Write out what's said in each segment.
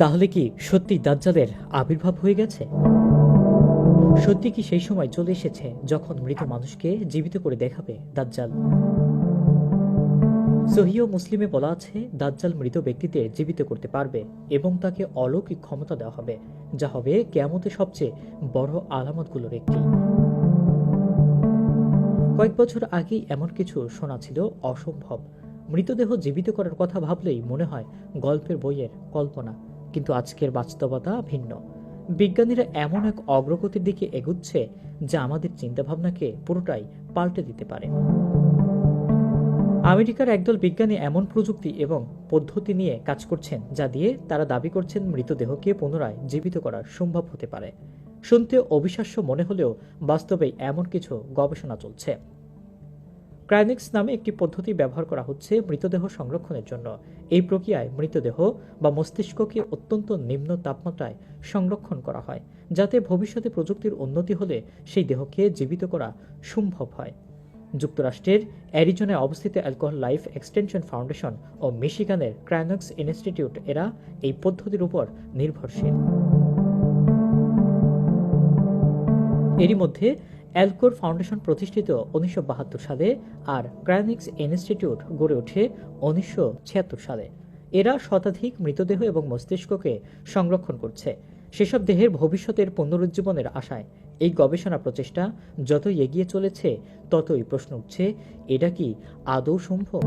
তাহলে কি সত্যি দাজ্জালের আবির্ভাব হয়ে গেছে? সত্যি কি সেই সময় চলে এসেছে যখন মৃত মানুষকে জীবিত করে দেখাবে দাজ্জাল? সহিও মুসলিমে বলা আছে, দাজ্জাল মৃত ব্যক্তিদের জীবিত করতে পারবে এবং তাকে অলৌকিক ক্ষমতা দেওয়া হবে, যা হবে কেয়ামতের সবচেয়ে বড় আলামতগুলোর একটি। কয়েক বছর আগেই এমন কিছু শোনা ছিল অসম্ভব। মৃতদেহ জীবিত করার কথা ভাবলেই মনে হয় গল্পের বইয়ের কল্পনা। কিন্তু আজকের বাস্তবতা ভিন্ন। বিজ্ঞানীরা এমন এক অগ্রগতির দিকে এগুচ্ছে যা আমাদের চিন্তাভাবনাকে পুরোটাই পাল্টে দিতে পারে। আমেরিকার একদল বিজ্ঞানী এমন প্রযুক্তি এবং পদ্ধতি নিয়ে কাজ করছেন যা দিয়ে তারা দাবি করছেন মৃতদেহকে পুনরায় জীবিত করা সম্ভব হতে পারে। শুনতে অবিশ্বাস্য মনে হলেও বাস্তবে এমন কিছু গবেষণা চলছে। ক্রাইনিক্স নামে একটি পদ্ধতি ব্যবহার করা হচ্ছে মৃতদেহ সংরক্ষণের জন্য। এই প্রক্রিয়ায় মৃতদেহ বা মস্তিষ্ককে অত্যন্ত নিম্ন তাপমাত্রায় সংরক্ষণ করা হয়, যাতে ভবিষ্যতে প্রযুক্তির উন্নতি হলে সেই দেহকে জীবিত করা সম্ভব হয়। যুক্তরাষ্ট্রের অ্যারিজোনায় অবস্থিত অ্যালকোহল লাইফ এক্সটেনশন ফাউন্ডেশন ও মিশিগানের ক্রাইনক্স ইনস্টিটিউট এরা এই পদ্ধতির উপর নির্ভরশীল। এরই মধ্যে অ্যালকোর ফাউন্ডেশন প্রতিষ্ঠিত উনিশশো বাহাত্তর সালে আর ক্রায়োনিক্স ইনস্টিটিউট গড়ে ওঠে উনিশশো ছিয়াত্তর সালে। এরা শতাধিক মৃতদেহ এবং মস্তিষ্ককে সংরক্ষণ করছে। সেসব দেহের ভবিষ্যতের পুনরুজ্জীবনের আশায় এই গবেষণা প্রচেষ্টা যতই এগিয়ে চলেছে, ততই প্রশ্ন উঠছে, এটা কি আদৌ সম্ভব?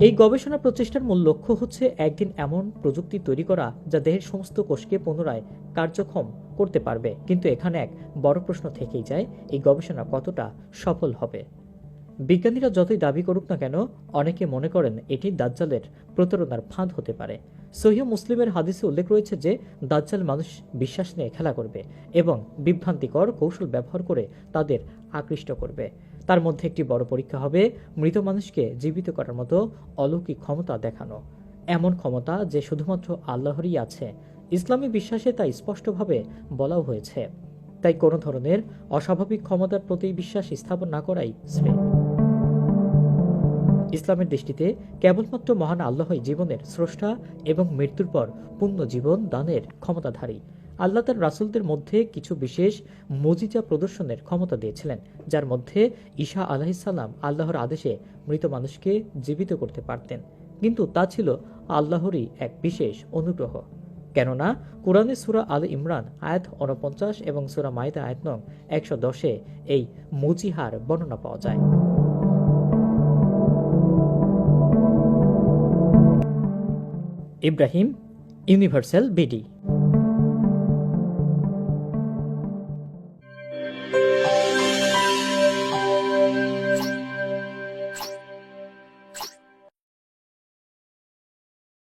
এই গবেষণা প্রচেষ্টার মূল লক্ষ্য হচ্ছে একদিন এমন প্রযুক্তি তৈরি করা যা দেহের সমস্ত কোষকে পুনরায় কার্যক্ষম করতে পারবে। কিন্তু এখানে এক বড় প্রশ্ন থেকেই যায়, এই গবেষণা কতটা সফল হবে? বিজ্ঞানীরা যতই দাবি করুক না কেন, অনেকে মনে করেন এটি দাজ্জালের প্রতারণার ফাঁদ হতে পারে। সহিহ মুসলিমের হাদিসে উল্লেখ রয়েছে যে, দাজ্জাল মানুষ বিশ্বাস নিয়ে খেলা করবে এবং বিভ্রান্তিকর কৌশল ব্যবহার করে তাদের আকৃষ্ট করবে। তার মধ্যে একটি বড় পরীক্ষা হবে মৃত মানুষকে জীবিত করার মতো অলৌকিক ক্ষমতা দেখানো। এমন ক্ষমতা যে শুধুমাত্র আল্লাহরই আছে। ইসলামী বিশ্বাসে তা স্পষ্টভাবে বলাও হয়েছে। তাই কোনো ধরনের অস্বাভাবিক ক্ষমতার প্রতি বিশ্বাস স্থাপন না করাই শ্রেয়। ইসলামের দৃষ্টিতে কেবলমাত্র মহান আল্লাহই জীবনের স্রষ্টা এবং মৃত্যুর পর পূর্ণ জীবন দানের ক্ষমতাধারী। আল্লাহ তার রাসুলদের মধ্যে কিছু বিশেষ মজিজা প্রদর্শনের ক্ষমতা দিয়েছিলেন, যার মধ্যে ঈশা আলাহিসাল্লাম আল্লাহর আদেশে মৃত মানুষকে জীবিত করতে পারতেন। কিন্তু তা ছিল আল্লাহরই এক বিশেষ অনুগ্রহ। কেননা কোরআনে সুরা আল ইমরান আয়াত উনপঞ্চাশ এবং সুরা মাইদা আয়াত নং একশো দশে এই মুজিহার বর্ণনা পাওয়া যায়। Ibrahim, universal BD.